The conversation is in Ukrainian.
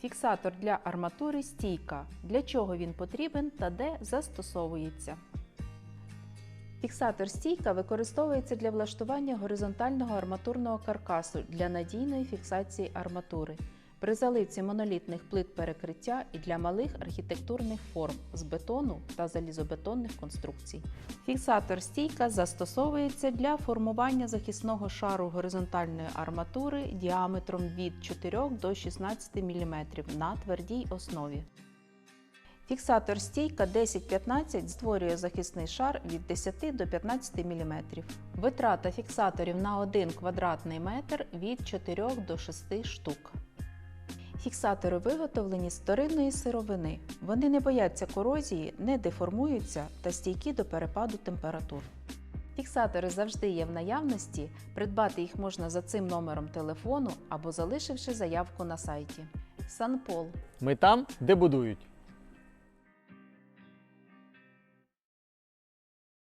Фіксатор для арматури стійка. Для чого він потрібен та де застосовується. Фіксатор стійка використовується для влаштування горизонтального арматурного каркасу для надійної фіксації арматури. При заливці монолітних плит перекриття і для малих архітектурних форм з бетону та залізобетонних конструкцій. Фіксатор стійка застосовується для формування захисного шару горизонтальної арматури діаметром від 4 до 16 мм на твердій основі. Фіксатор стійка 10-15 створює захисний шар від 10 до 15 мм. Витрата фіксаторів на 1 квадратний метр від 4 до 6 штук. Фіксатори виготовлені з вторинної сировини. Вони не бояться корозії, не деформуються та стійкі до перепаду температур. Фіксатори завжди є в наявності. Придбати їх можна за цим номером телефону або залишивши заявку на сайті. Санпол Ми там, де будують.